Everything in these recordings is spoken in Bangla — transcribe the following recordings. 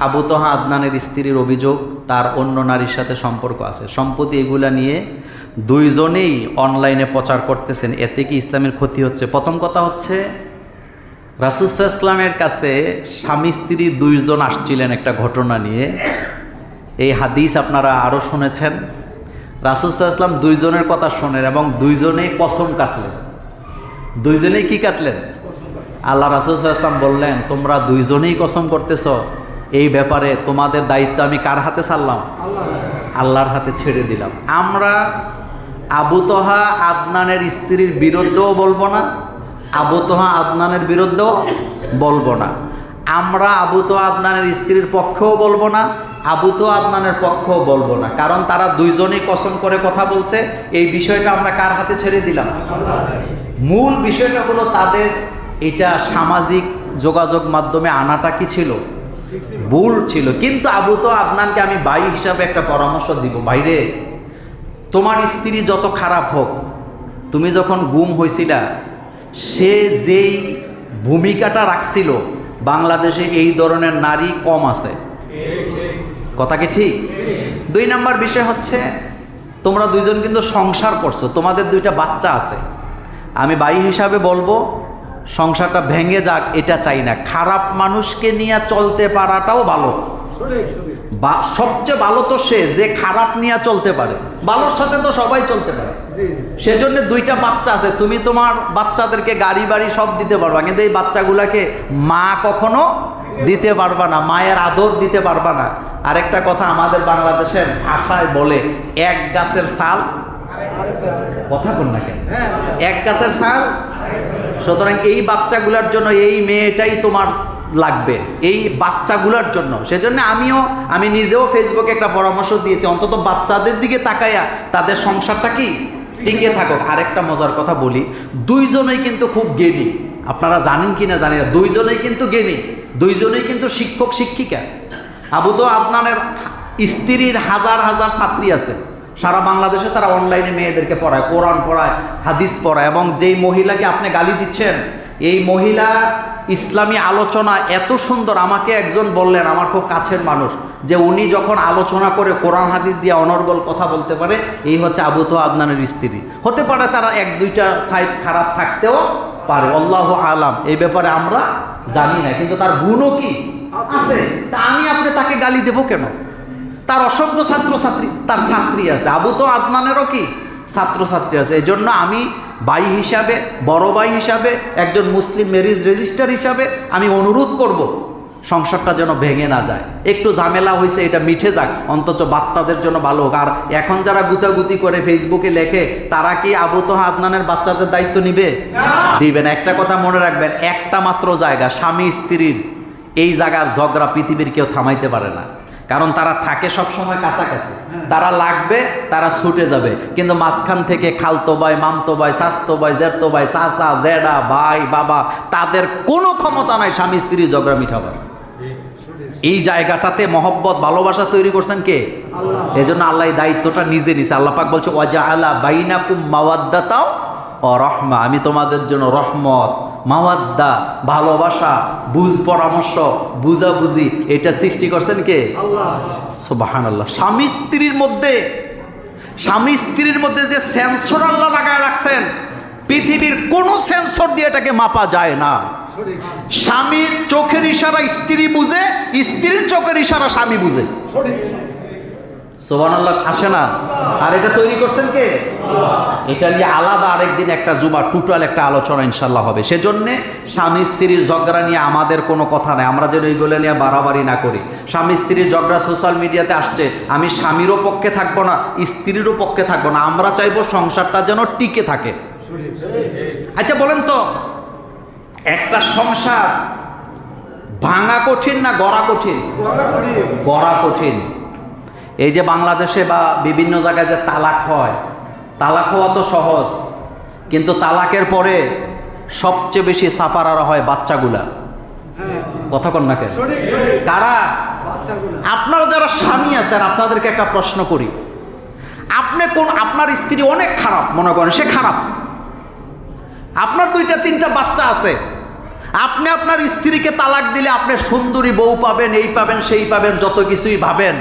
আবু তোহা আদনানের স্ত্রীর অভিযোগ, তার অন্য নারীর সাথে সম্পর্ক আছে। সম্পত্তি এগুলা নিয়ে দুইজনেই অনলাইনে প্রচার করতেছেন। এতে কি ইসলামের ক্ষতি হচ্ছে। প্রথম কথা হচ্ছে রাসুসা ইসলামের কাছে স্বামী স্ত্রী দুইজন আসছিলেন একটা ঘটনা নিয়ে। এই হাদিস আপনারা আরও শুনেছেন। রাসুসা ইসলাম দুইজনের কথা শোনেন এবং দুইজনেই কসম কাটলেন। দুইজনেই কি কাটলেন? আল্লাহ রাসুল ইসলাম বললেন, তোমরা দুইজনেই কসম করতেছ এই ব্যাপারে তোমাদের দায়িত্ব আমি কার হাতে ছাড়লাম? আল্লাহর হাতে ছেড়ে দিলাম। আমরা আবু তোহা আদনানের স্ত্রীর বিরুদ্ধেও বলব না, আবু তোহা আদনানের বিরুদ্ধেও বলব না। আমরা আবু তো আদনানের স্ত্রীর পক্ষেও বলব না, আবু তো আদনানের পক্ষেও বলব না। কারণ তারা দুইজনেই কসম করে কথা বলছে, এই বিষয়টা আমরা কার হাতে ছেড়ে দিলাম? মূল বিষয়টা হলো তাদের এটা সামাজিক যোগাযোগ মাধ্যমে আনাটা কি ছিল? ভুল ছিল। কিন্তু আবু তো আদনানকে আমি ভাই হিসাবে একটা পরামর্শ দিব। বাইরে তোমার স্ত্রী যত খারাপ হোক, তুমি যখন গুম হয়েছিলা সে যেই ভূমিকাটা রাখছিল, বাংলাদেশে এই ধরনের নারী কম আছে। কথা কি ঠিক? দুই নাম্বার বিষয় হচ্ছে, তোমরা দুইজন কিন্তু সংসার করছ, তোমাদের দুইটা বাচ্চা আছে। আমি ভাই হিসাবে বলব সংসারটা ভেঙে যাক এটা চাই না। খারাপ মানুষকে নিয়ে চলতে পারাটাও ভালো। সবচেয়ে ভালো তো সে যে খারাপ নিয়ে চলতে পারে। ভালোর সাথে তো সবাই চলতে পারে। সেজন্য দুইটা বাচ্চা আছে তুমি তোমার বাচ্চাদেরকে গাড়ি বাড়ি সব দিতে পারবা কিন্তু এই বাচ্চাগুলাকে মা কখনো দিতে পারবা না মায়ের আদর দিতে পারবা না। আরেকটা কথা আমাদের বাংলাদেশের ভাষায় বলে এক গাছের সাল কথা কোন না কেন? এক গাছের সাল সুতরাং এই বাচ্চাগুলোর জন্য এই মেয়েটাই তোমার লাগবে। এই বাচ্চাগুলোর জন্য। সেজন্য আমিও, আমি নিজেও ফেসবুকে একটা পরামর্শ দিয়েছি। অন্তত বাচ্চাদের দিকে তাকাইয়া তাদের সংসারটা কি? টিকে থাকুক। আরেকটা মজার কথা বলি, দুইজনেই কিন্তু খুব জ্ঞানী। আপনারা জানেন কি না জানি না। দুইজনেই কিন্তু জ্ঞানী। দুইজনেই কিন্তু শিক্ষক, শিক্ষিকা। আবু তো আদনানের স্ত্রীর হাজার হাজার ছাত্রী আছে। সারা বাংলাদেশে তারা অনলাইনে মেয়েদেরকে পড়ায়, কোরআন পড়ায়, হাদিস পড়ায় এবং যেই মহিলাকে আপনি গালি দিচ্ছেন, এই মহিলা ইসলামী আলোচনা এত সুন্দর, আমাকে একজন বললেন, আমার খুব কাছের মানুষ, যে উনি যখন আলোচনা করে কোরআন, হাদিস দিয়ে অনর্গল কথা বলতে পারে, এই হচ্ছে আবু তো আদনানের স্ত্রী। হতে পারে তারা এক, দুইটা সাইড খারাপ থাকতেও পারে, আল্লাহ আলাম, এই ব্যাপারে আমরা জানি না, কিন্তু তার গুণও কি? আছে। তা আমি আপনি তাকে গালি দেবো কেন? তার অসংখ্য ছাত্রছাত্রী, তার ছাত্রী আছে। আবু তো আদনানেরও কি? ছাত্রছাত্রী আছে। এই জন্য আমি ভাই হিসাবে, বড় ভাই হিসাবে, একজন মুসলিম ম্যারিজ রেজিস্টার হিসাবে আমি অনুরোধ করব, সংসারটা যেন ভেঙে না যায়। একটু ঝামেলা হয়েছে এটা মিঠে যাক। অন্তত বাচ্চাদের জন্য ভালো হোক। আর এখন যারা গুতাগুতি করে ফেসবুকে লেখে, তারা কি আবু তো আদনানের বাচ্চাদের দায়িত্ব নিবে? দিবেন একটা কথা মনে রাখবেন, একটা মাত্র জায়গা, স্বামী স্ত্রীর। এই জায়গার ঝগড়া পৃথিবীর কেউ থামাইতে পারে না। কারণ তারা থাকে সব সময় কাছাকাছি। তারা লাগবে তারা ছুটে যাবে। কিন্তু মাঝখান থেকে খালতো ভাই মামতো ভাই স্বাস্থ্য ভাই জেঠতো ভাই চাচা জেডা ভাই বাবা তাদের কোনো ক্ষমতা নাই স্বামী স্ত্রী ঝগড়া মিঠাবার এই জায়গাটাতে মহব্বত ভালোবাসা তৈরি করছেন কে? এই জন্য আল্লাহ দায়িত্বটা নিজে নিছে। আল্লাহ পাক বলছে ওয়াজা আল্লাহ বাইনাকুম মাওয়াদ্দাতাও ও রহমা আমি তোমাদের জন্য রহমত মাওয়াদ্দা ভালোবাসা বুঝ পরামর্শ বুঝাবুঝি এটা সৃষ্টি করছেন কে? সুবাহান আল্লাহ স্বামী স্ত্রীর মধ্যে স্বামী স্ত্রীর মধ্যে যে সেন্সর আল্লাহ লাগায় রাখছেন পৃথিবীর কোনো সেন্সর দিয়ে এটাকে মাপা যায় না। স্বামীর চোখের ইশারা স্ত্রী বুঝে স্ত্রীর চোখের ইশারা স্বামী বুঝে। সোবান আল্লাহ আসে না। আর এটা তৈরি করছেন কে? এটা নিয়ে আলাদা আরেকদিন একটা জুমা টুটাল একটা আলোচনা ইনশাল্লাহ হবে। সেজন্যে স্বামী স্ত্রীর ঝগড়া নিয়ে আমাদের কোনো কথা নেই। আমরা যেন এইগুলো নিয়ে বাড়াবাড়ি না করি। স্বামী স্ত্রীর ঝগড়া সোশ্যাল মিডিয়াতে আসছে। আমি স্বামীরও পক্ষে থাকব না স্ত্রীরও পক্ষে থাকব না। আমরা চাইব সংসারটা যেন টিকে থাকে। আচ্ছা বলেন তো একটা সংসার ভাঙা কঠিন না গড়া কঠিন। গড়া কঠিন। এই যে বাংলাদেশে বা বিভিন্ন জায়গায় যে তালাক হয়, তালাক হওয়া তো সহজ, কিন্তু তালাকের পরে সবচেয়ে বেশি সাফার সাফারারা হয় বাচ্চাগুলা। কথা কন না কেন? কারা? আপনারা যারা স্বামী আছেন, আপনাদেরকে একটা প্রশ্ন করি। আপনি কোন, আপনার স্ত্রী অনেক খারাপ, মনে করেন, সে খারাপ। আপনার দুইটা, তিনটা বাচ্চা আছে। আপনি আপনার স্ত্রীকে তালাক দিলে আপনি সুন্দরী বউ পাবেন, এই পাবেন, সেই পাবেন, যত কিছুই ভাবেন।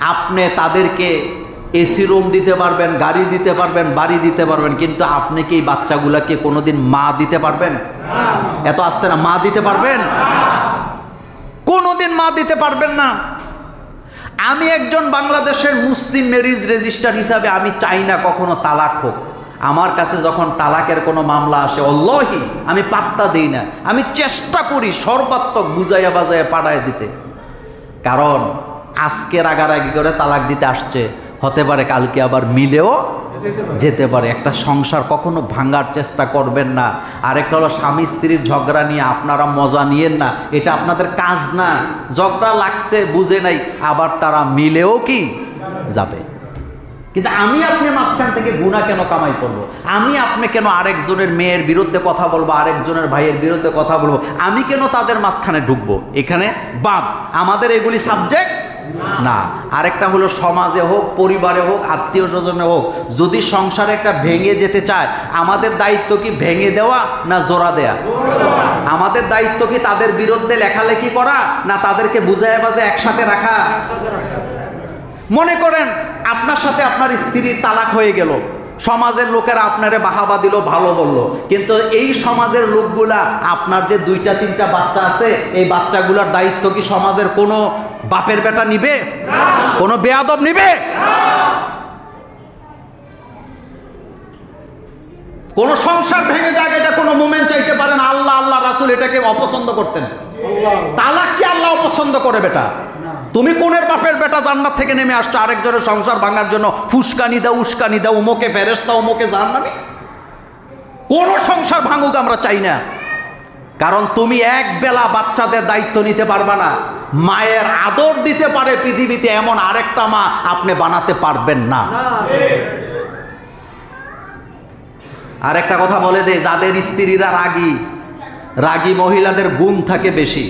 আপনি তাদেরকে এসি রুম দিতে পারবেন, গাড়ি দিতে পারবেন, বাড়ি দিতে পারবেন, কিন্তু আপনি কি বাচ্চাগুলাকে কোনোদিন মা দিতে পারবেন? এত আসতে না, মা দিতে পারবেন? কোনোদিন মা দিতে পারবেন না। আমি একজন বাংলাদেশের মুসলিম ম্যারিজ রেজিস্টার হিসাবে আমি চাই না কখনো তালাক হোক। আমার কাছে যখন তালাকের কোনো মামলা আসে, অল্লহি, আমি পাত্তা দিই না। আমি চেষ্টা করি সর্বাত্মক বুঝাইয়া বাজাইয়া পাড়ায় দিতে। কারণ আজকে রাগারাগি করে তালাক দিতে আসছে। হতে পারে কালকে আবার মিলেও যেতে পারে। একটা সংসার কখনো ভাঙার চেষ্টা করবেন না। আরেকটা হলো স্বামী স্ত্রীর ঝগড়া নিয়ে আপনারা মজা নিয়েন না। এটা আপনাদের কাজ না। ঝগড়া লাগছে, বুঝে নাই। আবার তারা মিলেও কি যাবে? কিন্তু আমি আপনি মাঝখান থেকে গুণা কেন কামাই করব? আমি আপনি কেন আরেকজনের মেয়ের বিরুদ্ধে কথা বলব, আরেকজনের ভাইয়ের বিরুদ্ধে কথা বলব? আমি কেন তাদের মাঝখানে ঢুকবো? এখানে বাপ আমাদের এগুলি সাবজেক্ট না, আরেকটা হলো সমাজে হোক, পরিবারে হোক, আত্মীয় স্বজনে হোক, যদি সংসারে একটা ভেঙে যেতে চায়, আমাদের দায়িত্ব কি ভেঙে দেওয়া না জোড়া দেয়া? আমাদের দায়িত্ব কি তাদের বিরুদ্ধে লেখালেখি করা না তাদেরকে বুঝায় বাজে একসাথে রাখা? মনে করেন, আপনার সাথে আপনার স্ত্রীর তালাক হয়ে গেল। সমাজের লোকেরা আপনারে বাহাবা দিল ভালো বলল। কিন্তু এই সমাজের লোকগুলা আপনার যে দুইটা তিনটা বাচ্চা আছে এই বাচ্চাগুলার দায়িত্ব কি সমাজের কোনো বাপের বেটা নিবে? কোনো বেয়াদব নিবে? কোন সংসার ভেঙে যাক এটা কোনো মোমেন্ট চাইতে পারেন আল্লাহ আল্লাহ রাসুল এটাকে অপছন্দ করতেন। তালাক কি আল্লাহ অপছন্দ করে বেটা? তুমি কোনের বাপের বেটা জান্নাত থেকে নেমে আসছো? আরেকজনের সংসার ভাঙার জন্য ফুসকানি দাও, উস্কানি দাও, উমোকে ফেরেস্তা উমোকে জাহান্নামি? কোন সংসার ভাঙুক আমরা চাই না। কারণ তুমি এক বেলা বাচ্চাদের দায়িত্ব নিতে পারবা না। মায়ের আদর দিতে পারে পৃথিবীতে এমন আরেকটা মা আপনি বানাতে পারবেন না। আরেকটা কথা বলে দে, যাদের স্ত্রীরা রাগী রাগী মহিলাদের গুণ থাকে বেশি।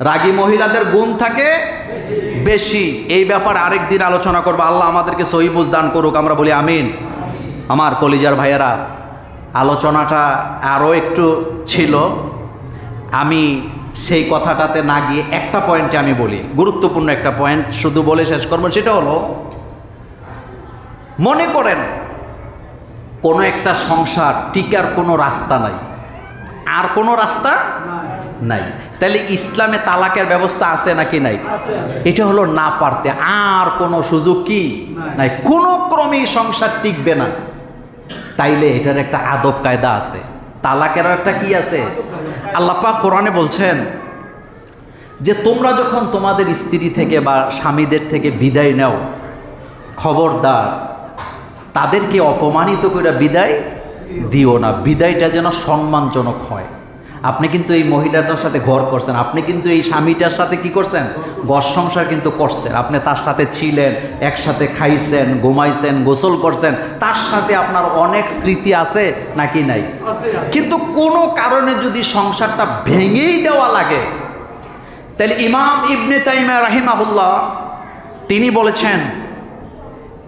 রাগী মহিলাদের গুণ থাকে বেশি। এই ব্যাপারে আরেক দিন আলোচনা করব। আল্লাহ আমাদেরকে সহি দান করুক, আমরা বলি আমিন। আমার কলিজার ভাইয়েরা, আলোচনাটা আরও একটু ছিল। আমি সেই কথাটাতে না গিয়ে একটা পয়েন্টে আমি বলি। গুরুত্বপূর্ণ একটা পয়েন্ট শুধু বলে শেষ করব, সেটা হলো, মনে করেন, কোনো একটা সংসার, টিকার কোনো রাস্তা নাই। আর কোনো রাস্তা নাই। তাহলে ইসলামে তালাকের ব্যবস্থা আছে নাকি নাই? এটা হলো না পারতে। আর কোনো সুযোগ কি? নাই। কোনো ক্রমেই সংসার টিকবে না। তাইলে এটার একটা আদব কায়দা আছে। তালাকের একটা কি আছে? আল্লাপা কোরআনে বলছেন যে তোমরা যখন তোমাদের স্ত্রী থেকে বা স্বামীদের থেকে বিদায় নাও খবরদার তাদেরকে অপমানিত করে বিদায় দিও না। বিদায়টা যেন সম্মানজনক হয়। আপনি কিন্তু এই মহিলাটার সাথে ঘর করছেন আপনি কিন্তু এই স্বামীটার সাথে কি করছেন? ঘর সংসার কিন্তু করছেন। আপনি তার সাথে ছিলেন একসাথে খাইছেন ঘুমাইছেন গোসল করছেন তার সাথে আপনার অনেক স্মৃতি আছে নাকি নাই? কিন্তু কোনো কারণে যদি সংসারটা ভেঙেই দেওয়া লাগে তাহলে ইমাম ইবনে তাইমা রাহিমাহুল্লাহ তিনি বলেছেন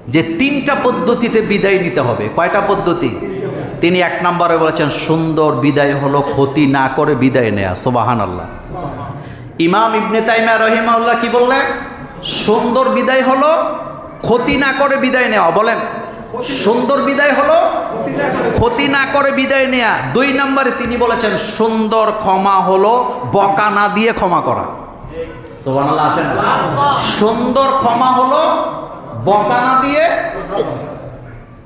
যে তিনটা পদ্ধতিতে বিদায় নিতে হবে। কয়টা পদ্ধতি? তিনি এক নম্বরে বলেছেন সুন্দর বিদায় হলো ক্ষতি না করে বিদায় নেয়া। সোবাহান আল্লাহ ইমাম ইবনে তাইমা রহিমাউল্লাহ কি বললেন? সুন্দর বিদায় হলো ক্ষতি না করে বিদায় নেওয়া বলেন সুন্দর বিদায় হলো ক্ষতি না করে বিদায় নেয়া। দুই নম্বরে তিনি বলেছেন সুন্দর ক্ষমা হলো বকা না দিয়ে ক্ষমা করা। সুন্দর ক্ষমা হলো বকা না দিয়ে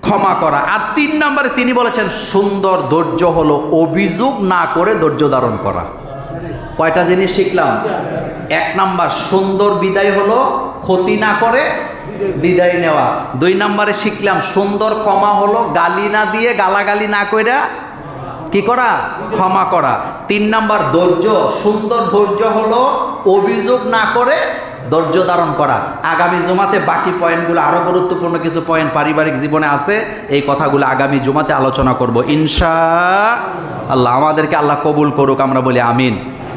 ক্ষমা করা। আর তিন নম্বরে তিনি বলেছেন, সুন্দর ধৈর্য হলো অভিযোগ, না করে ধৈর্য ধারণ করা। কয়টা জিনিস শিখলাম? এক নাম্বার, সুন্দর বিদায় হলো ক্ষতি না করে বিদায় নেওয়া। দুই নম্বরে শিখলাম, সুন্দর ক্ষমা হলো গালি না দিয়ে গালাগালি না কইরা কি করা? ক্ষমা করা। তিন নাম্বার, ধৈর্য। সুন্দর ধৈর্য হলো অভিযোগ না করে ধৈর্য ধারণ করা। আগামী জমাতে বাকি পয়েন্টগুলো আরও গুরুত্বপূর্ণ কিছু পয়েন্ট পারিবারিক জীবনে আছে, এই কথাগুলো আগামী জমাতে আলোচনা করব। ইনশা আল্লাহ, আমাদেরকে আল্লাহ কবুল করুক, আমরা বলি আমিন।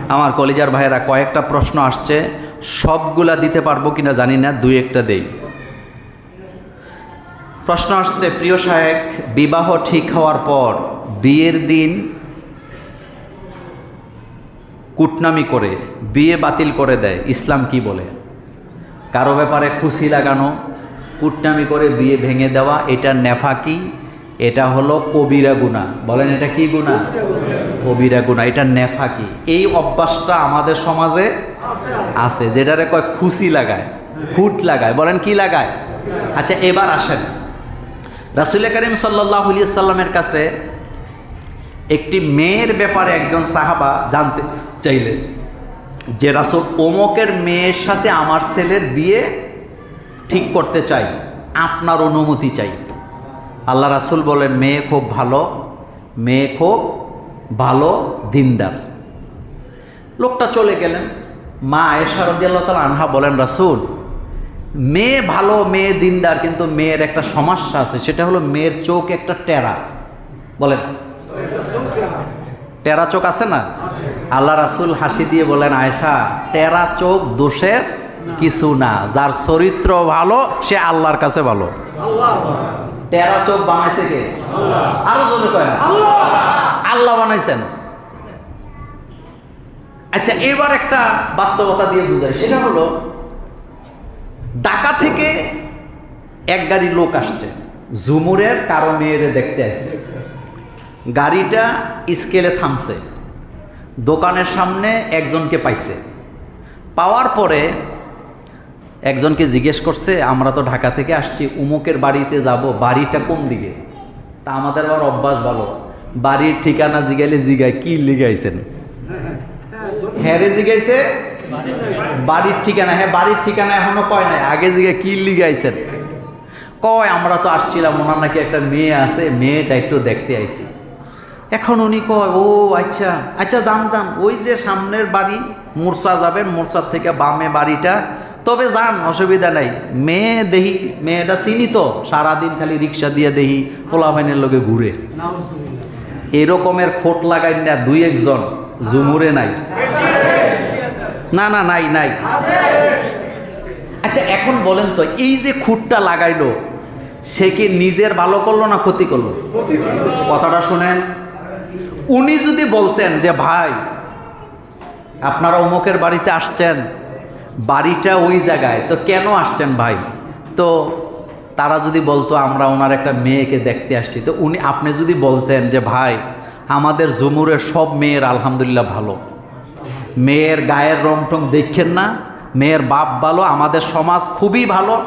আমার কলিজার ভাইয়েরা, কয়েকটা প্রশ্ন আসছে। সবগুলা দিতে পারব কিনা জানি না, দুই একটা দেই। প্রশ্ন আসছে, প্রিয় সাহেব বিবাহ ঠিক হওয়ার পর বিয়ের দিন কুটনামি করে, বিয়ে বাতিল করে দেয়, ইসলাম কি বলে? কারও ব্যাপারে খুশি লাগানো, কুটনামি করে বিয়ে ভেঙে দেওয়া, এটা নেফাকি, এটা হলো কবিরা গুণা। বলেন এটা কি গুণা? কবিরা গুণা, এটা নেফাকি। এই অভ্যাসটা আমাদের সমাজে আছে, যেটারে কয় খুশি লাগায় ফুট লাগায়। বলেন কি লাগায়? আচ্ছা এবার আসেন। রাসুল করিম সাল্লাহ সাল্লামের কাছে একটি মেয়ের ব্যাপারে একজন সাহাবা জানতে চাইলেন যে, রাসুল ওমকের মেয়ের সাথে আমার ছেলের বিয়ে ঠিক করতে চাই, আপনার অনুমতি চাই। আল্লাহ রাসুল বলেন, মেয়ে খুব ভালো, মেয়ে খুব ভালো দিনদার। লোকটা চলে গেলেন। মা তালা আনহা বলেন, রাসুল, মেয়ে ভালো, মেয়ে দিনদার, কিন্তু মেয়ের একটা সমস্যা আছে, সেটা হলো মেয়ের চোখ একটা টেরা। বলেন টেরা চোখ আছে না? আল্লাহ রাসুল হাসি দিয়ে বলেন আয়েশা টেরা চোখ দোষের কিছু না। যার চরিত্র ভালো সে আল্লাহর কাছে ভালো। টেরা চোখ বানাইছে কে? আরও জোরে কয় না? আল্লাহ বানাইছেন। আচ্ছা এবার একটা বাস্তবতা দিয়ে বুঝাই। সেটা হলো ঢাকা থেকে এক গাড়ি লোক আসছে। ঝুমুরের কারও মেয়েরে দেখতে আসছে। গাড়িটা স্কেলে থামছে। দোকানের সামনে একজনকে পাইছে। পাওয়ার পরে একজনকে জিজ্ঞেস করছে, আমরা তো ঢাকা থেকে আসছি, উমুকের বাড়িতে যাব, বাড়িটা কোন দিকে? তা আমাদের আবার অভ্যাস ভালো। বাড়ির ঠিকানা জিগাইলে জিগায়, কি লিগাইছেন? হ্যাঁ রে জিগাইছে। বাড়ির ঠিকানা হ্যাঁ বাড়ির ঠিকানা এখনও কয় নাই, আগে জিগে কি লিগাইছেন? কয়, আমরা তো আসছিলাম, ওনার নাকি একটা মেয়ে আছে, মেয়েটা একটু দেখতে আইছি। এখন উনি কয় ও আচ্ছা আচ্ছা যান যান। ওই যে সামনের বাড়ি মূর্ছা যাবেন মূর্ছার থেকে বামে বাড়িটা। তবে যান অসুবিধা নাই। মেয়ে দেহি মেয়েটা চিনি তো সারাদিন খালি রিক্সা দিয়ে দেহি ফোলাভাইনের লোকে ঘুরে। এরকমের খোট লাগাই না দুই একজন জুমুরে নাই। না না নাই নাই। আচ্ছা এখন বলেন তো এই যে খুঁটটা লাগাইলো সে কি নিজের ভালো করল না ক্ষতি করল। কথাটা শুনেন। উনি যদি বলতেন যে, ভাই, আপনারা অমুকের বাড়িতে আসছেন, বাড়িটা ওই জায়গায়, তো কেন আসছেন ভাই? তো তারা যদি বলতো, আমরা ওনার একটা মেয়েকে দেখতে আসছি। তো উনি, আপনি যদি বলতেন যে, ভাই, আমাদের জুমুরের সব মেয়ের আলহামদুলিল্লাহ ভালো। মেয়ের গায়ের রং টং দেখছেন না, মেয়ের বাপ ভালো, আমাদের সমাজ খুবই ভালো,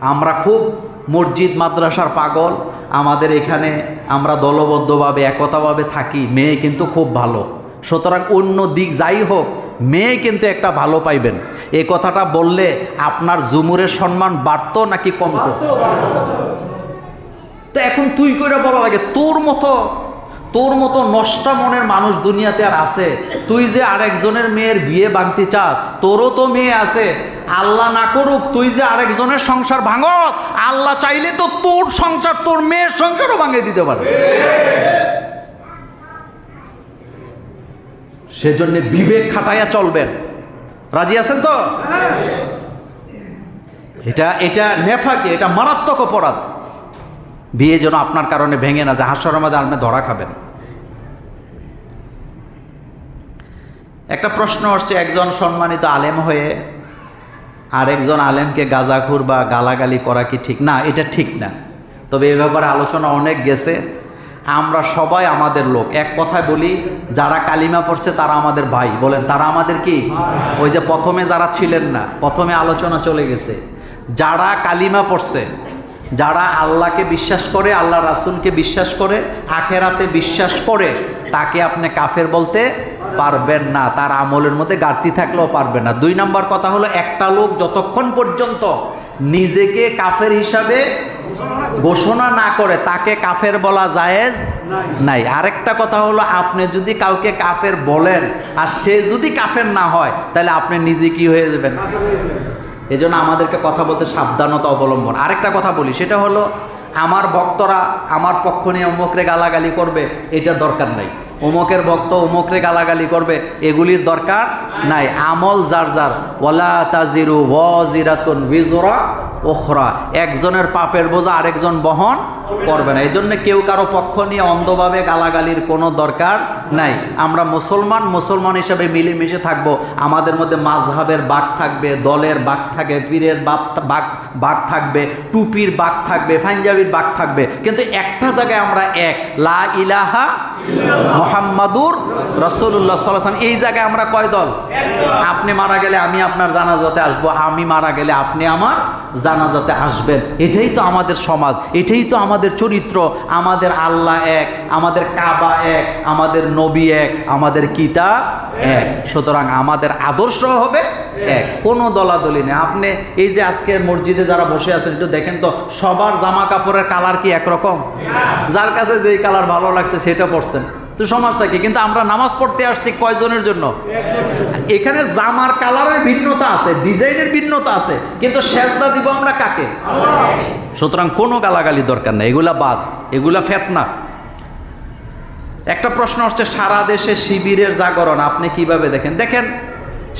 আমরা খুব মসজিদ, মাদ্রাসার পাগল। আমাদের এখানে আমরা দলবদ্ধভাবে, একতাভাবে থাকি। মেয়ে কিন্তু খুব ভালো। সুতরাং অন্য দিক যাই হোক, মেয়ে কিন্তু একটা ভালো পাইবেন। এ কথাটা বললে আপনার জুমুরের সম্মান বাড়ত নাকি কমত? তো এখন তুই করে বলা লাগে, তোর মতো তোর মতো নষ্টা মনের মানুষ দুনিয়াতে আর আছে। তুই যে আরেকজনের মেয়ের বিয়ে ভাঙতে চাস, তোরও তো মেয়ে আছে। আল্লাহ না করুক, তুই যে আরেকজনের সংসার ভাঙস, আল্লাহ চাইলে তো তোর সংসার, তোর মেয়ের সংসারও ভাঙিয়ে দিতে পারে। সেজন্য বিবেক খাটাইয়া চলবেন। রাজি আছেন তো? এটা এটা নেফাকে, এটা মারাত্মক অপরাধ। বিয়ে যেন আপনার কারণে ভেঙে না জাহাজের মধ্যে আপনি ধরা খাবেন। একটা প্রশ্ন আসছে, একজন সম্মানিত আলেম হয়ে আর একজন আলেমকে গাজাখুর বা গালাগালি করা কি ঠিক? না, এটা ঠিক না। তবে এ ব্যাপারে আলোচনা অনেক গেছে। আমরা সবাই আমাদের লোক। এক কথায় বলি, যারা কালিমা পড়ছে তারা আমাদের ভাই। বলেন, তারা আমাদের কি? ওই যে প্রথমে যারা ছিলেন না, প্রথমে আলোচনা চলে গেছে। যারা কালিমা পড়ছে যারা আল্লাহকে বিশ্বাস করে, আল্লাহ রাসুলকে বিশ্বাস করে, আখেরাতে বিশ্বাস করে, তাকে আপনি কাফের বলতে পারবেন না। তার আমলের মধ্যে ঘাটতি থাকলেও পারবেন না। দুই নম্বর কথা হলো, একটা লোক যতক্ষণ পর্যন্ত নিজেকে কাফের হিসাবে ঘোষণা না করে, তাকে কাফের বলা জায়েজ নাই। আরেকটা কথা হলো, আপনি যদি কাউকে কাফের বলেন, আর সে যদি কাফের না হয়, তাহলে আপনি নিজে কি হয়ে যাবেন? এই জন্য আমাদেরকে কথা বলতে সাবধানতা অবলম্বন। আরেকটা কথা বলি, সেটা হলো আমার ভক্তরা আমার পক্ষ নিয়ে অমুকরে গালাগালি করবে, এটা দরকার নাই। অমুকের ভক্ত অমুকরে গালাগালি করবে, এগুলির দরকার নাই। আমল যার যার। ওলা তাজিরু ওয়াজিরাতুন ওখরা একজনের পাপের বোঝা আরেকজন বহন করবে না। এই জন্য কেউ কারও পক্ষ নিয়ে অন্ধভাবে গালাগালির কোনো দরকার নাই। আমরা মুসলমান মুসলমান হিসেবে মিলেমিশে থাকব। আমাদের মধ্যে মাঝহাবের বাঘ থাকবে, দলের বাঘ থাকবে পীরের বাঘ বাঘ বাঘ থাকবে, টুপির বাঘ থাকবে, পাঞ্জাবির বাঘ থাকবে। কিন্তু একটা জায়গায় আমরা এক, লা ইলাহা মোহাম্মদুর রসুল্লাহ সাল্লাম এই জায়গায় আমরা কয় দল? আপনি মারা গেলে আমি আপনার জানাজাতে আসব, আমি মারা গেলে আপনি আমার জানাজাতে আসবেন। এটাই তো আমাদের সমাজ, এটাই তো আমাদের চরিত্র, আমাদের আল্লাহ এক, আমাদের কাবা এক, আমাদের নবী এক, আমাদের কিতা এক। সুতরাং আমাদের আদর্শ হবে এক। কোনো দলাদলি নেই। আপনি এই যে আজকের মসজিদে যারা বসে আছেন, একটু দেখেন তো, সবার জামা কাপড়ের কালার কি একরকম? যার কাছে যেই কালার ভালো লাগছে, সেটা পড়ছেন তো সমস্যা কি কিন্তু আমরা নামাজ পড়তে আসছি কয়জনের জন্য? এখানে জামার কালারের ভিন্নতা আছে, ডিজাইনের ভিন্নতা আছে, কিন্তু সেজদা দিব আমরা কাকে? সুতরাং কোনো গালাগালি দরকার নেই, এগুলা বাদ, এগুলা ফেতনা। একটা প্রশ্ন হচ্ছে সারা দেশে শিবিরের জাগরণ, আপনি কীভাবে দেখেন? দেখেন,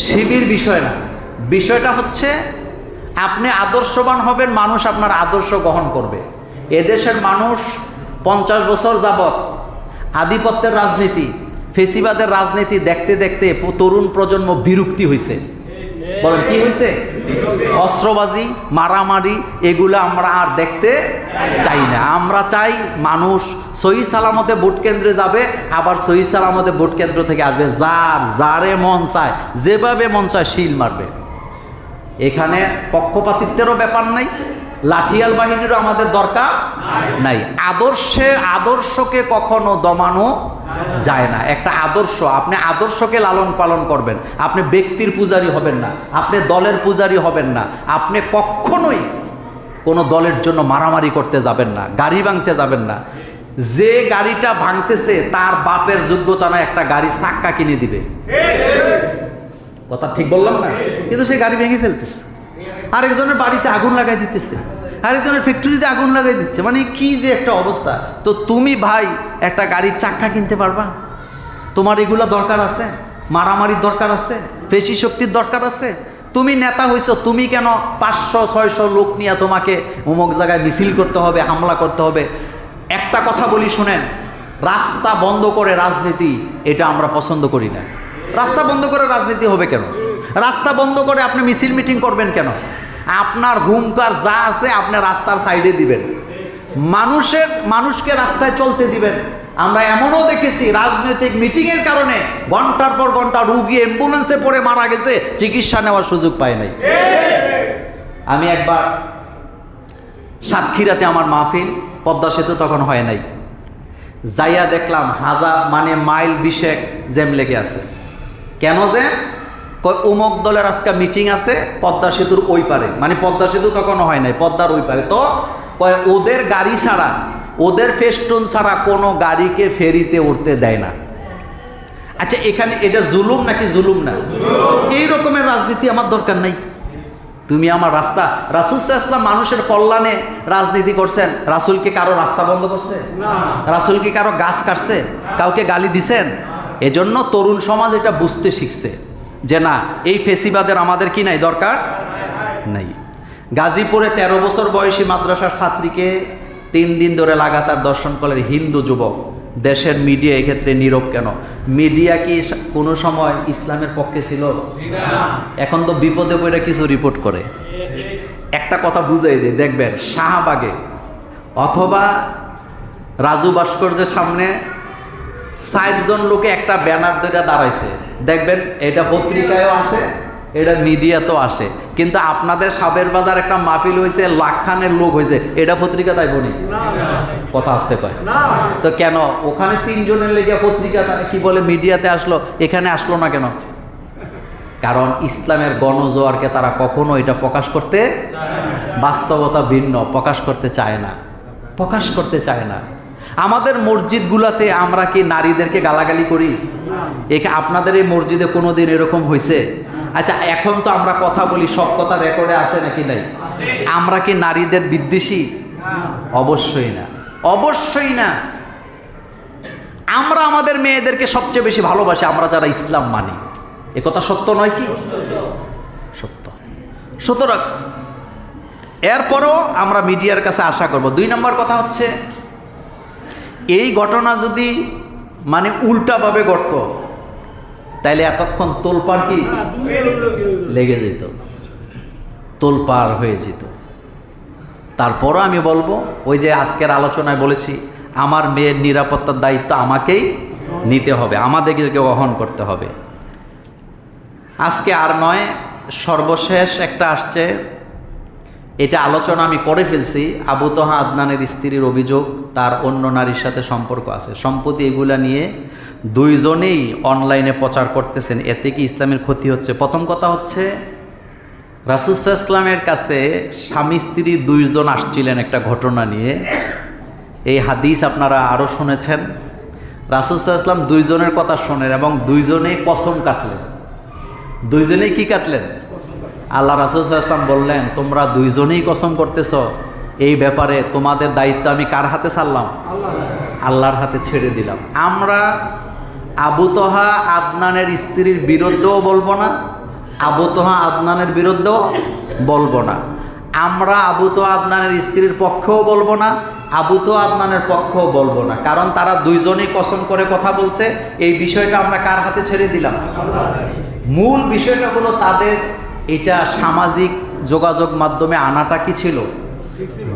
শিবির বিষয় না, বিষয়টা হচ্ছে আপনি আদর্শবান হবেন, মানুষ আপনার আদর্শ গ্রহণ করবে। এদেশের মানুষ পঞ্চাশ বছর যাবত আধিপত্যের রাজনীতি, ফেসিবাদের রাজনীতি দেখতে দেখতে তরুণ প্রজন্ম বিরক্তি হয়েছে বলেন, কি হয়েছে অস্ত্রবাজি, মারামারি, এগুলো আমরা আর দেখতে চাই না। আমরা চাই মানুষ সহি সালামতে ভোট কেন্দ্রে যাবে, আবার সহি সালামতে ভোট কেন্দ্র থেকে আসবে। যার, যারে মন চায়, যেভাবে মন চায় শিল মারবে। এখানে পক্ষপাতিত্বেরও ব্যাপার নাই লাঠিয়াল বাহিনীরও আমাদের দরকার নাই। আদর্শে আদর্শকে কখনো দমানো যায় না। একটা আদর্শ আপনি আদর্শকে লালন পালন করবেন আপনি ব্যক্তির পূজারি হবেন না আপনি দলের পূজারি হবেন না আপনি কখনোই কোনো দলের জন্য মারামারি করতে যাবেন না গাড়ি ভাঙতে যাবেন না। যে গাড়িটা ভাঙতেছে তার বাপের যোগ্যতা না একটা গাড়ি চাক্কা কিনে দিবে। কথা ঠিক বললাম না? কিন্তু সে গাড়ি ভেঙে ফেলতেছে। আরেকজনের বাড়িতে আগুন লাগাই দিতেছে, আরেকজনের ফ্যাক্টরিতে আগুন লাগাই দিচ্ছে মানে কি যে একটা অবস্থা। তো তুমি ভাই, একটা গাড়ির চাক্কা কিনতে পারবা? তোমার এগুলা দরকার আছে? মারামারির দরকার আছে? পেশি শক্তির দরকার আছে? তুমি নেতা হইছো, তুমি কেন পাঁচশো, ছয়শো লোক নিয়ে তোমাকে অমুক জায়গায় মিছিল করতে হবে, হামলা করতে হবে? একটা কথা বলি শোনেন, রাস্তা বন্ধ করে রাজনীতি, এটা আমরা পছন্দ করি না। রাস্তা বন্ধ করে রাজনীতি হবে কেন? রাস্তা বন্ধ করে আপনি মিছিল মিটিং করবেন কেন? আপনার হুঙ্কার যা আছে আপনি রাস্তার সাইডে দিবেন। মানুষের, মানুষকে রাস্তায় চলতে দিবেন। আমরা এমনও দেখেছি রাজনৈতিক মিটিংয়ের কারণে ঘণ্টার পর ঘণ্টা রুগী অ্যাম্বুলেন্সে পড়ে মারা গেছে, চিকিৎসা নেওয়ার সুযোগ পায় নাই। আমি একবার সাতক্ষীরাতে আমার মাহফিল, পদ্মা সেতু তখন হয় নাই। যাইয়া দেখলাম হাজার মানে মাইল বিশেক জ্যাম লেগে আছে। কেন যে কয় উমক দলের আজকে মিটিং আছে পদ্মা সেতুর ওই পারে। মানে পদ্মা সেতু তখনও হয় নাই পদ্মার ওই পারে। তো কয় ওদের গাড়ি ছাড়া ওদের ফেস্টুন ছাড়া কোনো গাড়িকে ফেরিতে উঠতে দেয় না। আচ্ছা এখানে এটা জুলুম নাকি জুলুম না? এই রকমের রাজনীতি আমার দরকার নাই। তুমি আমার রাস্তা। রাসুল ইসলাম মানুষের কল্যাণে রাজনীতি করছেন। রাসুলকে কারও রাস্তা বন্ধ করছে? রাসুলকে কারও গাছ কাটছে? কাউকে গালি দিছেন? এজন্য তরুণ সমাজ এটা বুঝতে শিখছে। যে না, এই ফেসিবাদের আমাদের কি নাই, দরকার? নাই। গাজীপুরে ১৩ বছর বয়সী মাদ্রাসার ছাত্রীকে তিন দিন ধরে লাগাতার দর্শন করলেন হিন্দু যুবক। দেশের মিডিয়া এক্ষেত্রে নীরব কেন? মিডিয়া কি কোনো সময় ইসলামের পক্ষে ছিল? এখন তো বিপদে পড়ে কিছু রিপোর্ট করে। একটা কথা বুঝাই দিই, দেখবেন, শাহবাগে অথবা রাজু ভাস্কর্যের সামনে ষাটজন লোকে একটা ব্যানার ধরে দাঁড়াইছে। দেখবেন এটা পত্রিকায়ও আসে এটা মিডিয়াতেও আসে। কিন্তু আপনাদের সাবের বাজার একটা মাহফিল হয়েছে লাখখানের লোক হয়েছে এটা পত্রিকা তাই বলি কথা আসতে কয় তো কেন? ওখানে তিনজনের লেগে পত্রিকা কি বলে মিডিয়াতে আসলো এখানে আসলো না কেন? কারণ ইসলামের গণজোয়ারকে তারা কখনো এটা প্রকাশ করতে বাস্তবতা ভিন্ন প্রকাশ করতে চায় না। প্রকাশ করতে চায় না। আমাদের মসজিদগুলাতে আমরা কি নারীদেরকে গালাগালি করি? একে আপনাদের এই মসজিদে কোনো দিন এরকম হয়েছে আচ্ছা এখন তো আমরা কথা বলি সব কথা রেকর্ডে আছে নাকি নাই? আমরা কি নারীদের বিদ্বেষী? অবশ্যই না। অবশ্যই না। আমরা আমাদের মেয়েদেরকে সবচেয়ে বেশি ভালোবাসি, আমরা যারা ইসলাম মানি। এ কথা সত্য নয় কি? সত্য। সুতরাং, এরপরও আমরা মিডিয়ার কাছে আশা করব। দুই নম্বর কথা হচ্ছে এই ঘটনা যদি মানে উল্টাভাবে ঘটত, তাইলে এতক্ষণ তোলপার কি? লেগে যেত তোলপার হয়ে যেত। তারপরও আমি বলব, ওই যে আজকের আলোচনায় বলেছি, আমার মেয়ের নিরাপত্তার দায়িত্ব আমাকেই নিতে হবে, আমাদেরকে গ্রহণ করতে হবে। আজকে আর নয়, সর্বশেষ একটা আসছে এটা আলোচনা আমি করে ফেলছি। আবু তোহা আদনানের স্ত্রীর অভিযোগ, তার অন্য নারীর সাথে সম্পর্ক আছে। সম্পত্তি এগুলা নিয়ে দুইজনেই অনলাইনে প্রচার করতেছেন। এতে কি ইসলামের ক্ষতি হচ্ছে। প্রথম কথা হচ্ছে রাসুসা ইসলামের কাছে স্বামী স্ত্রী দুইজন আসছিলেন একটা ঘটনা নিয়ে। এই হাদিস আপনারা আরও শুনেছেন। রাসুসা ইসলাম দুইজনের কথা শোনেন এবং দুইজনেই কসম কাটলেন। দুইজনেই কি কাটলেন? আল্লাহ রাসুল ইসলাম বললেন, তোমরা দুইজনেই কসম করতেছ। এই ব্যাপারে তোমাদের দায়িত্ব আমি কার হাতে ছাড়লাম? আল্লাহর হাতে ছেড়ে দিলাম। আমরা আবু তোহা আদনানের স্ত্রীর বিরুদ্ধেও বলব না, আবু তোহা আদনানের বিরুদ্ধেও বলব না। আমরা আবু তো আদনানের স্ত্রীর পক্ষেও বলব না, আবু তো আদনানের পক্ষেও বলব না। কারণ তারা দুইজনেই কসম করে কথা বলছে। এই বিষয়টা আমরা কার হাতে ছেড়ে দিলাম? মূল বিষয়টা হলো তাদের এটা সামাজিক যোগাযোগ মাধ্যমে আনাটা কি ছিল?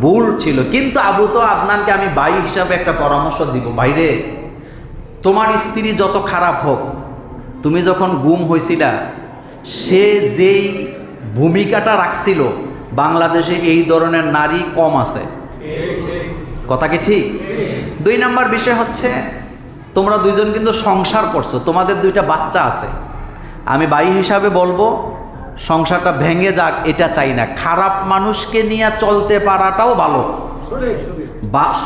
ভুল ছিল। কিন্তু আবু তো আদনানকে আমি ভাই হিসাবে একটা পরামর্শ দিব। বাইরে তোমার স্ত্রী যত খারাপ হোক, তুমি যখন গুম হয়েছিলা সে যেই ভূমিকাটা রাখছিল, বাংলাদেশে এই ধরনের নারী কম আছে। কথা কি ঠিক? দুই নাম্বার বিষয় হচ্ছে, তোমরা দুইজন কিন্তু সংসার করছ, তোমাদের দুইটা বাচ্চা আছে। আমি ভাই হিসাবে বলব সংসারটা ভেঙে যাক এটা চাই না। খারাপ মানুষকে নিয়ে চলতে পারাটাও ভালো।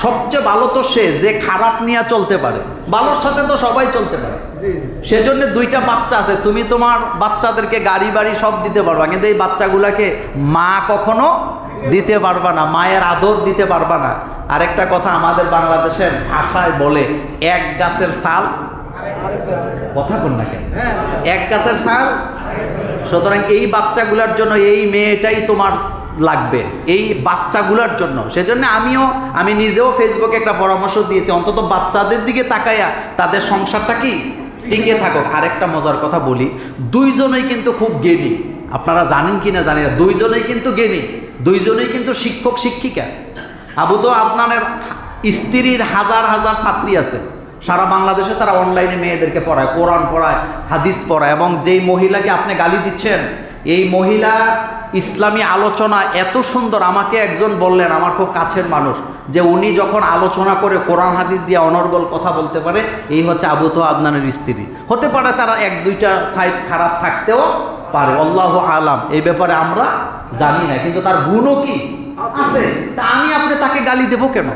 সবচেয়ে ভালো তো সে যে খারাপ নিয়ে চলতে পারে। ভালোর সাথে তো সবাই চলতে পারে। সেজন্য দুইটা বাচ্চা আছে তুমি তোমার বাচ্চাদেরকে গাড়ি বাড়ি সব দিতে পারবা কিন্তু এই বাচ্চাগুলাকে মা কখনো দিতে পারবা না মায়ের আদর দিতে পারবা না। আরেকটা কথা আমাদের বাংলাদেশের ভাষায় বলে এক গাছের সাল কথা কোন না কেন? এক গাছের সাল সুতরাং এই বাচ্চাগুলোর জন্য এই মেয়েটাই তোমার লাগবে। এই বাচ্চাগুলোর জন্য। সেজন্য আমিও, আমি নিজেও ফেসবুকে একটা পরামর্শ দিয়েছি। অন্তত বাচ্চাদের দিকে তাকাইয়া তাদের সংসারটা কি? টিকে থাকুক। আরেকটা মজার কথা বলি। দুইজনেই কিন্তু খুব জ্ঞানী। আপনারা জানেন কি না জানি না। দুইজনেই কিন্তু জ্ঞানী। দুইজনেই কিন্তু শিক্ষক, শিক্ষিকা। আবু তো আদনানের স্ত্রীর হাজার হাজার ছাত্রী আছে। সারা বাংলাদেশে তারা অনলাইনে মেয়েদেরকে পড়ায়, কোরআন পড়ায়, হাদিস পড়ায় এবং যেই মহিলাকে আপনি গালি দিচ্ছেন, এই মহিলা ইসলামী আলোচনা এত সুন্দর, আমাকে একজন বললেন, আমার খুব কাছের মানুষ, যে উনি যখন আলোচনা করে কোরআন, হাদিস দিয়ে অনর্গল কথা বলতে পারে, এই হচ্ছে আবু তো আদনানের স্ত্রী। হতে পারে তারা এক, দুইটা সাইড খারাপ থাকতেও পারে, আল্লাহ আলাম, এই ব্যাপারে আমরা জানি না, কিন্তু তার গুণও কি? আছে। তা আমি আপনি তাকে গালি দেবো কেন?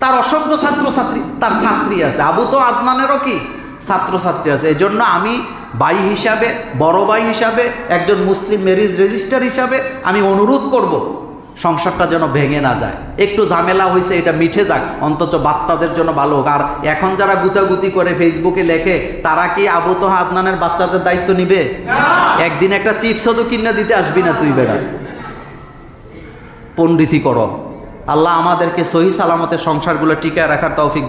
তার অসংখ্য ছাত্রছাত্রী তার ছাত্রী আছে। আবু তো আদনানেরও কি? ছাত্রছাত্রী আছে। এই জন্য আমি ভাই হিসাবে বড় ভাই হিসাবে একজন মুসলিম ম্যারিজ রেজিস্টার হিসাবে আমি অনুরোধ করব সংসারটা যেন ভেঙে না যায়। একটু ঝামেলা হয়েছে এটা মিঠে যাক। অন্তত বাচ্চাদের জন্য ভালো হোক। আর এখন যারা গুতাগুতি করে ফেসবুকে লেখে তারা কি আবু তো আদনানের বাচ্চাদের দায়িত্ব নিবে? একদিন একটা চিপসও তো কিনে দিতে আসবি না তুই বেড়া। পণ্ডিতি করো। আল্লাহ আমাদেরকে সহি সালামতের সংসারগুলো টিকায় রাখার তৌফিক